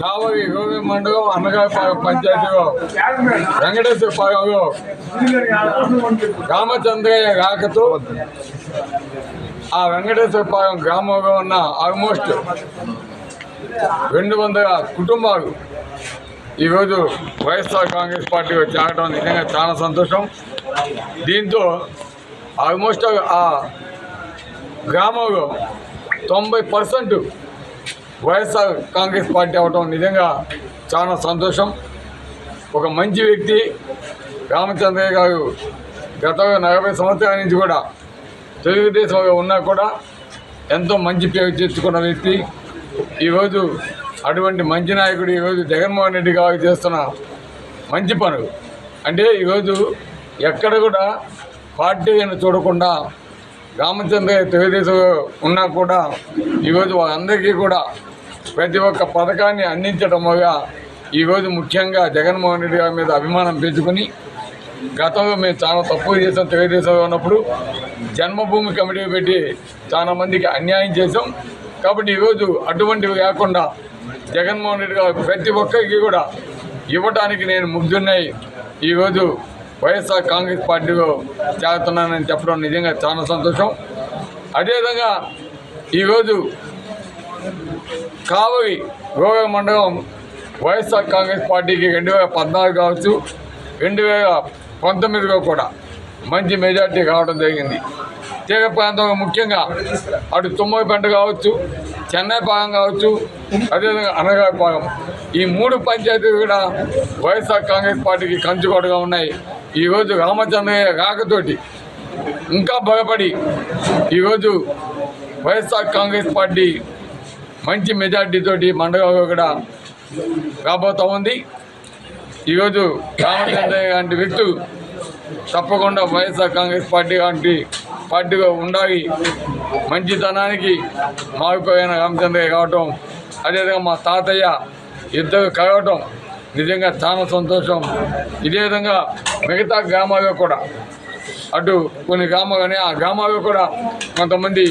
కావలి గోవి మండలం అన్నగా పంచాయతీలో వెంకటేశ్వర పాలెంలో రామచంద్రయ్య రాకతో ఆ వెంకటేశ్వర పాలెం గ్రామంలో ఉన్న ఆల్మోస్ట్ రెండు వందల కుటుంబాలు ఈరోజు వైఎస్ఆర్ కాంగ్రెస్ పార్టీలో చేరడం నిజంగా చాలా సంతోషం. దీంతో ఆల్మోస్ట్ ఆ గ్రామంలో తొంభై పర్సెంట్ వైఎస్ఆర్ కాంగ్రెస్ పార్టీ అవటం నిజంగా చాలా సంతోషం. ఒక మంచి వ్యక్తి రామచంద్రయ్య గారు గత నలభై సంవత్సరాల నుంచి కూడా తెలుగుదేశంలో ఉన్నా కూడా ఎంతో మంచి పేరు తెచ్చుకున్న వ్యక్తి. ఈరోజు అటువంటి మంచి నాయకుడు ఈరోజు జగన్మోహన్ రెడ్డి గారు చేస్తున్న మంచి పనులు. అంటే ఈరోజు ఎక్కడ కూడా పార్టీ అని చూడకుండా రామచంద్రయ్య తెలుగుదేశం ఉన్నా కూడా ఈరోజు వాళ్ళందరికీ కూడా ప్రతి ఒక్క పథకాన్ని అందించడముగా ఈరోజు ముఖ్యంగా జగన్మోహన్ రెడ్డి గారి మీద అభిమానం పెంచుకుని గతంలో మేము చాలా తప్పు చేసాం తెలుగుదేశంలో ఉన్నప్పుడు జన్మభూమి కమిటీ పెట్టి చాలా మందికి అన్యాయం చేసాం కాబట్టి ఈరోజు అటువంటివి కాకుండా జగన్మోహన్ రెడ్డి గారు ప్రతి ఒక్కరికి కూడా ఇవ్వడానికి నేను ముగ్ధున్నాయి ఈరోజు వైఎస్ఆర్ కాంగ్రెస్ పార్టీలో చేరుతున్నానని చెప్పడం నిజంగా చాలా సంతోషం. అదేవిధంగా ఈరోజు కావలి గోవా మండలం వైఎస్ఆర్ కాంగ్రెస్ పార్టీకి రెండు వేల పద్నాలుగు కావచ్చు రెండు వేల పంతొమ్మిదిలో కూడా మంచి మెజార్టీ కావడం జరిగింది. తీర ప్రాంతంలో ముఖ్యంగా అటు తుమ్మలపేట కావచ్చు చెన్నై భాగం కావచ్చు అదేవిధంగా అనగాపాలెం ఈ మూడు పంచాయతీలు కూడా వైఎస్ఆర్ కాంగ్రెస్ పార్టీకి కంచుకోటగా ఉన్నాయి. ఈరోజు రామచంద్రయ్య రాకతోటి ఇంకా బలపడి ఈరోజు వైఎస్ఆర్ కాంగ్రెస్ పార్టీ మంచి మెజార్టీతోటి మండలంలో కూడా రాబోతూ ఉంది. ఈరోజు రామచంద్రయ్య లాంటి వ్యక్తులు తప్పకుండా వైఎస్ఆర్ కాంగ్రెస్ పార్టీ లాంటి పార్టీగా ఉండాలి. మంచితనానికి మారిపోయిన రామచంద్రయ్య కావటం అదేవిధంగా మా తాతయ్య ఇద్దరు కలవటం నిజంగా చాలా సంతోషం. ఇదే విధంగా మిగతా గ్రామాల్లో కూడా అటు కొన్ని గ్రామాలు ఆ గ్రామాల్లో కూడా కొంతమంది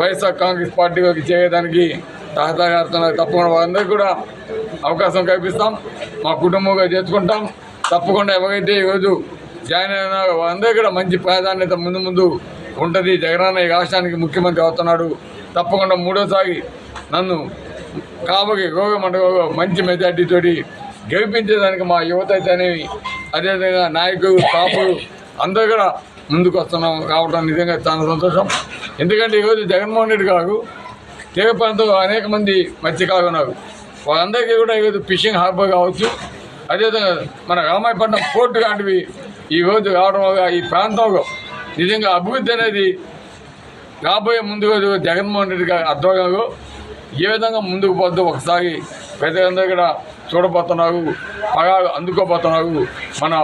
వైఎస్ఆర్ కాంగ్రెస్ పార్టీలోకి చేయడానికి సహకారుతున్నారు తప్పకుండా వాళ్ళందరికీ కూడా అవకాశం కల్పిస్తాం. మా కుటుంబంగా చేసుకుంటాం తప్పకుండా ఎవరైతే ఈరోజు జాయిన్ అయినా వాళ్ళందరికీ కూడా మంచి ప్రాధాన్యత ముందు ముందు ఉంటుంది. జగనన్న ఈ రాష్ట్రానికి ముఖ్యమంత్రి అవుతున్నాడు. తప్పకుండా మూడోసారి నన్ను కాబట్టి గోగ మండలంలో మంచి మెజార్టీతోటి గెలిపించేదానికి మా యువత అయితేనేమి అదేవిధంగా నాయకులు కాపులు అందరూ కూడా ముందుకు వస్తున్నాం. కావడం నిజంగా చాలా సంతోషం. ఎందుకంటే ఈరోజు జగన్మోహన్ రెడ్డి గారు తీగ ప్రాంతంలో అనేక మంది మత్స్యకారులు ఉన్నారు. వాళ్ళందరికీ కూడా ఈరోజు ఫిషింగ్ హార్బర్ కావచ్చు అదేవిధంగా మన రామాయపట్నం పోర్టు లాంటివి ఈరోజు రావడం వల్ల ఈ ప్రాంతంలో నిజంగా అభివృద్ధి అనేది రాబోయే ముందు రోజు జగన్మోహన్ రెడ్డి గారి ఆధ్వర్యంలో ఏ విధంగా ముందుకు పోతుందో ఒకసారి ప్రజలందరూ కూడా చూడబోతున్నారు పగాలు అందుకోబోతున్నారు. మన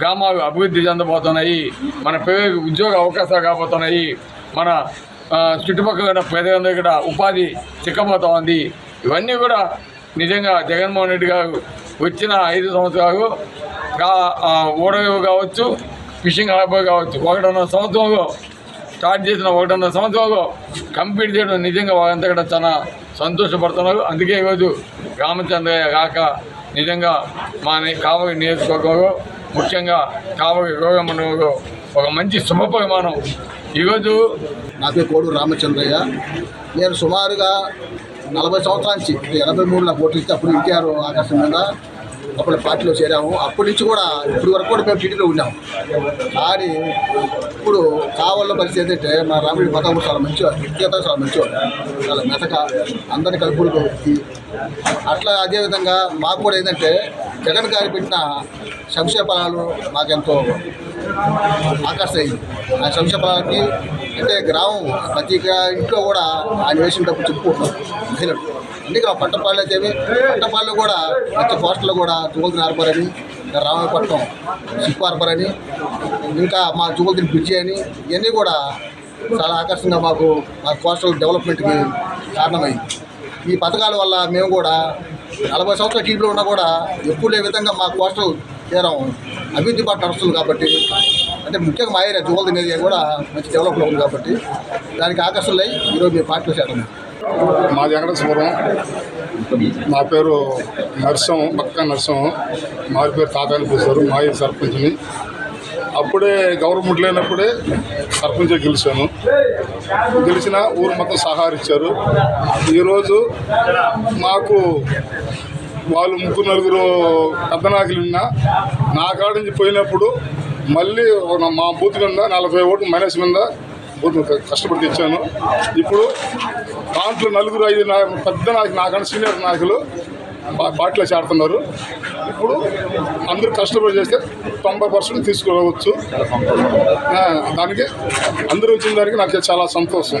గ్రామాలు అభివృద్ధి చెందబోతున్నాయి మన పేరు ఉద్యోగ అవకాశాలు కాబోతున్నాయి మన చుట్టుపక్కల ఉన్న ప్రజలందరూ కూడా ఉపాధి చిక్కబోతా ఉంది ఇవన్నీ కూడా నిజంగా జగన్మోహన్ రెడ్డి గారు వచ్చిన ఐదు సంవత్సరాలు గా- ఓడరేవు కావచ్చు ఫిషింగ్ హార్బర్ కావచ్చు ఒకటిన్నర సంవత్సరంలో స్టార్ట్ చేసిన ఒకటిన్నర సంవత్సరంలో కంప్లీట్ చేయడం నిజంగా వాళ్ళంతా కూడా చాలా సంతోషపడుతున్నారు. అందుకే ఈరోజు రామచంద్రయ్య కాక నిజంగా మా ని- కావలి నియోజకవర్గంలో ముఖ్యంగా కావలి రోగ మండలంలో ఒక మంచి శుభపరిమాణం. ఈరోజు నా పేరు కోడు రామచంద్రయ్య. నేను సుమారుగా నలభై సంవత్సరాల నుంచి ఎనభై మూడులో పోటీ అప్పుడు ఎన్టీఆర్ ఆకాశం మీద అప్పుడు పార్టీలో చేరాము. అప్పటి నుంచి కూడా ఇప్పటి వరకు కూడా మేము టీడీలో ఉన్నాము. కానీ ఇప్పుడు కావాల పరిస్థితి ఏంటంటే మా రాముడి మతం చాలా మంచివాడు వ్యక్తిగత చాలా మంచివాడు చాలా మెతక అందరిని కలుపుడు వ్యక్తి అట్లా అదేవిధంగా మాకు కూడా ఏంటంటే జగన్ గారి పెట్టిన సంక్షేమ ఫలాలు మాకెంతో ఆకర్షయింది ఆ సంక్షేమాలకి అంటే గ్రామం ప్రతి ఇంట్లో కూడా ఆయన వేసినప్పుడు చెప్పుకుంటున్నారు మహిళలు. అందుకే ఆ పట్టపాళ్ళు అయితే పట్టపాళ్ళు కూడా ప్రతి పోస్టులు కూడా జుగుల్దిన హార్బర్ అని రామాయపట్నం షిప్ అని ఇంకా మా జుగుల్దిన బ్రిడ్జి అని ఇవన్నీ కూడా చాలా ఆకర్షణగా మాకు మా కోస్టల్ డెవలప్మెంట్కి కారణమైంది. ఈ పథకాల వల్ల మేము కూడా నలభై సంవత్సరాల టీంలో ఉన్నా కూడా ఎప్పుడు లే విధంగా మా కోస్టల్ తీరం అభివృద్ధి పట్ల నడుస్తుంది కాబట్టి అంటే ముఖ్యంగా మా ఏరియా జువల్ ఏరియా కూడా మంచి డెవలప్లో ఉంది కాబట్టి దానికి ఆకర్షణలై ఈరోజు మీ పార్టీలో చేరడం. మాది వెంకటేశ్వరం నా పేరు నర్సం పక్క నర్సం మా పేరు తాతాని పిలుస్తారు మా సర్పంచ్ని. అప్పుడే గవర్నమెంట్ లేనప్పుడే సర్పంచ్ గెలిచాను. గెలిచిన ఊరు మొత్తం సహకరించారు. ఈరోజు మాకు వాళ్ళు ముగ్గురు నలుగురు పెద్ద నాయకులు ఉన్నా నా కాడ నుంచి పోయినప్పుడు మళ్ళీ ఒక మా బూత్ కింద నలభై ఓట్లు మైనస్ మీద బూత్ కష్టపడి తెచ్చాను. ఇప్పుడు దాంట్లో నలుగురు ఐదు పెద్ద నాయకులు నాకన్నా సీనియర్ నాయకులు పా- పార్టీలో చేరుతున్నారు ఇప్పుడు అందరూ కష్టపడి చేస్తే తొంభై పర్సెంట్ తీసుకోవచ్చు. దానికి అందరూ వచ్చిన దానికి నాకు చాలా సంతోషం.